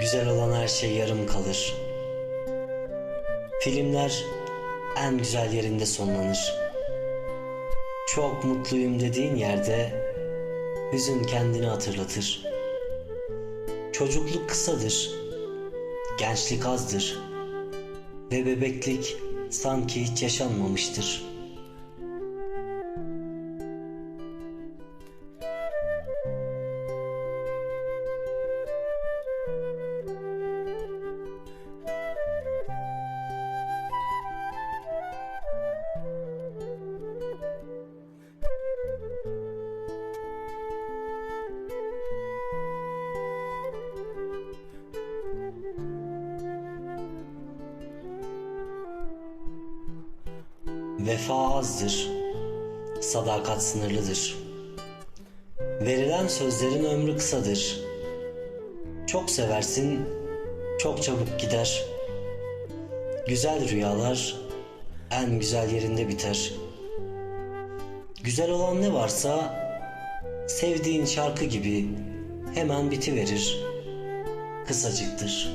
Güzel olan her şey yarım kalır. Filmler en güzel yerinde sonlanır. Çok mutluyum dediğin yerde hüzün kendini hatırlatır. Çocukluk kısadır, gençlik azdır ve bebeklik sanki hiç yaşanmamıştır. Vefa azdır, sadakat sınırlıdır. Verilen sözlerin ömrü kısadır. Çok seversin, çok çabuk gider. Güzel rüyalar en güzel yerinde biter. Güzel olan ne varsa sevdiğin şarkı gibi hemen bitiverir. Kısacıktır.